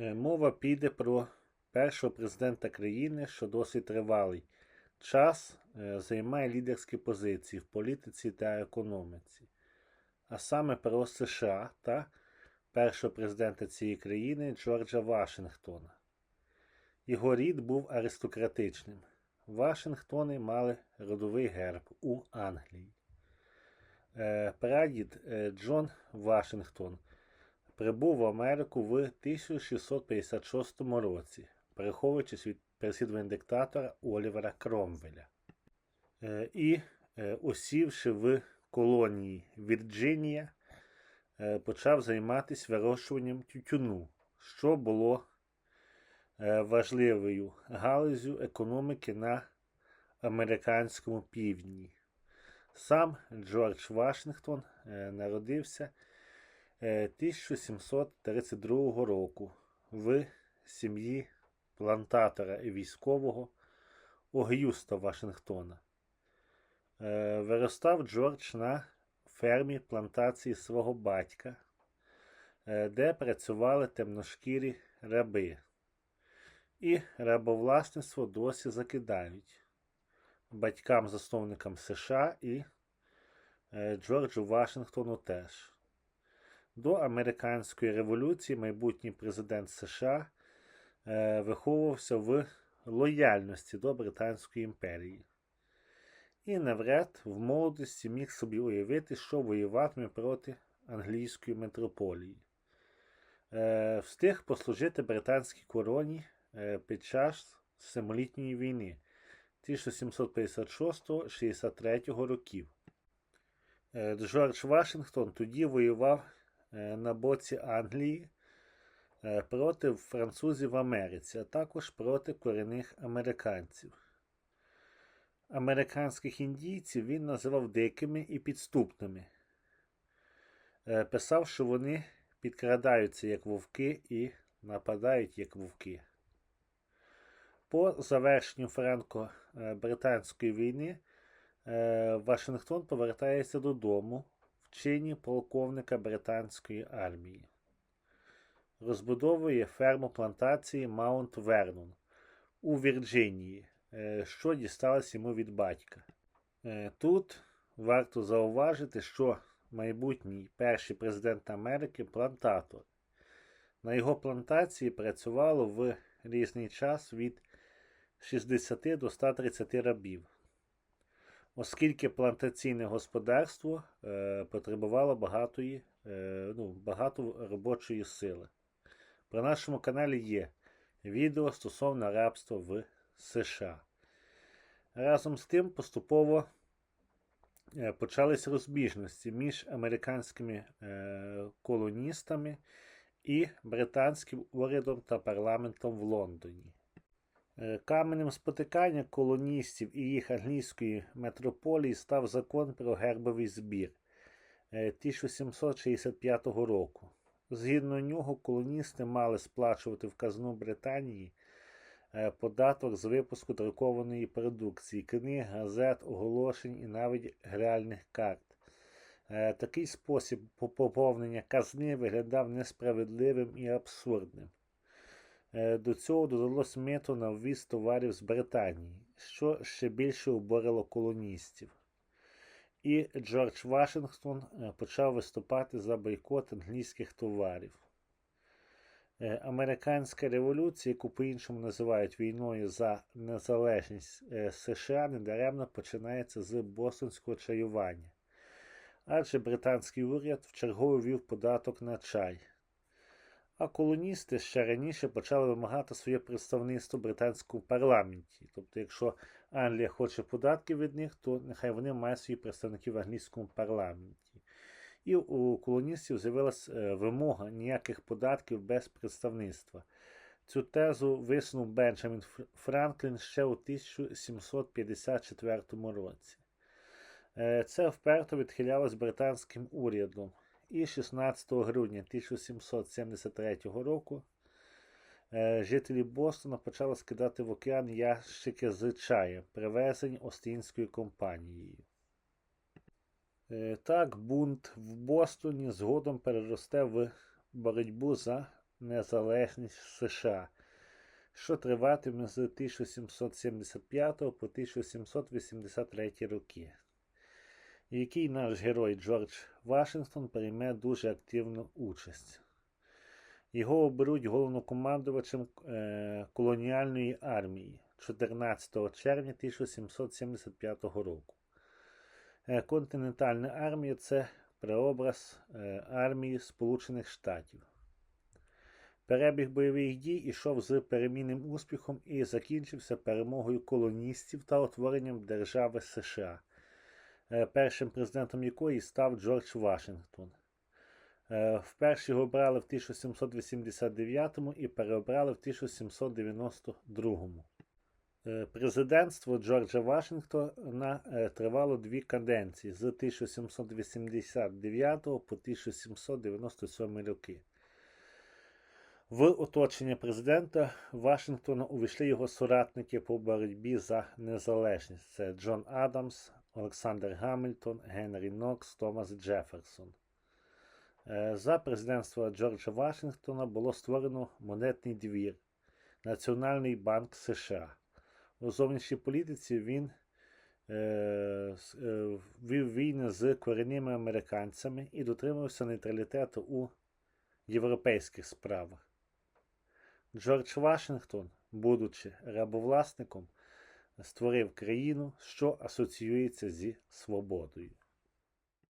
Е, Мова піде про першого президента країни, що досить тривалий час е, займає лідерські позиції в політиці та економіці, а саме про США та першого президента цієї країни Джорджа Вашингтона. Його рід був аристократичним. Вашингтони мали родовий герб у Англії. Е, Прадід Джон Вашингтон прибув в Америку в 1656 році, переховуючись від переслідування диктатора Олівера Кромвеля. Е, І, е, осівши в колонії Вірджинія, е, почав займатися вирощуванням тютюну, що було важливою галузю економіки на американському півдні. Сам Джордж Вашингтон народився 1732 року в сім'ї плантатора і військового Огюста Вашингтона. Е, Виростав Джордж на фермі плантації свого батька, е, де працювали темношкірі раби. І рабовласництво досі закидають батькам-засновникам США і е, Джорджу Вашингтону теж. До американської революції майбутній президент США е, виховувався в лояльності до Британської імперії. І навряд в молодості міг собі уявити, що воюватиме проти англійської метрополії. Е, встиг послужити британській короні е, під час Семилітньої війни 1756-63 років. Е, Джордж Вашингтон тоді воював на боці Англії е, проти французів в Америці, а також проти корінних американців. Американських індійців він називав дикими і підступними. Е, Писав, що вони підкрадаються як вовки і нападають як вовки. По завершенню франко-британської війни е, Вашингтон повертається додому чині полковника британської армії. Розбудовує ферму плантації Маунт Вернон у Вірджинії, е, що дісталось йому від батька. Е, Тут варто зауважити, що майбутній перший президент Америки плантатор. На його плантації працювало в різний час від 60 до 130 рабів, оскільки плантаційне господарство е, потребувало багатої, е, ну, багато робочої сили. При нашому каналі є відео стосовно рабства в США. Разом з тим поступово е, почались розбіжності між американськими е, колоністами і британським урядом та парламентом в Лондоні. Е, Каменем спотикання колоністів і їх англійської метрополії став закон про гербовий збір е, 1765 року. Згідно нього, колоністи мали сплачувати в казну Британії е, податок з випуску друкованої продукції, книг, газет, оголошень і навіть гральних карт. Е, Такий спосіб поповнення казни виглядав несправедливим і абсурдним. Е, До цього додалось мито на ввіз товарів з Британії, що ще більше обурило колоністів. І Джордж Вашингтон е, почав виступати за бойкот англійських товарів. Е, Американська революція, яку по-іншому називають війною за незалежність США, недаремно починається з бостонського чаювання. Адже британський уряд вчергово ввів податок на чай. А колоністи ще раніше почали вимагати своє представництво в британському парламенті. Тобто, якщо Англія хоче податки від них, то нехай вони мають свої представників в англійському парламенті. І у колоністів з'явилася е, вимога ніяких податків без представництва. Цю тезу висунув Бенджамін Франклін ще у 1754 році. Е, Це вперто відхилялось британським урядом. І 16 грудня 1773 року е, жителі Бостона почали скидати в океан ящики з чаєм, привезені Остінською компанією. Е, Так, бунт в Бостоні згодом переросте в боротьбу за незалежність США, що триватиме з 1775 по 1783 роки, якій наш герой Джордж Вашингтон прийме дуже активну участь. Його оберуть головнокомандувачем е, колоніальної армії 14 червня 1775 року. Е, Континентальна армія це преобраз е, армії Сполучених Штатів. Перебіг бойових дій ішов з перемінним успіхом і закінчився перемогою колоністів та утворенням держави США, першим президентом якої став Джордж Вашингтон. Е, Вперше його обрали в 1789 і переобрали в 1792. Е, Президентство Джорджа Вашингтона е, тривало дві каденції з 1789 по 1797 роки. В оточення президента Вашингтона увійшли його соратники по боротьбі за незалежність. Це Джон Адамс, Олександр Гамільтон, Генрі Нокс, Томас Джеферсон. Е, За президентства Джорджа Вашингтона було створено монетний двір Національний банк США. У зовнішній політиці він е, е, вів війни з корінними американцями і дотримувався нейтралітету у європейських справах. Джордж Вашингтон, будучи рабовласником, створив країну, що асоціюється зі свободою.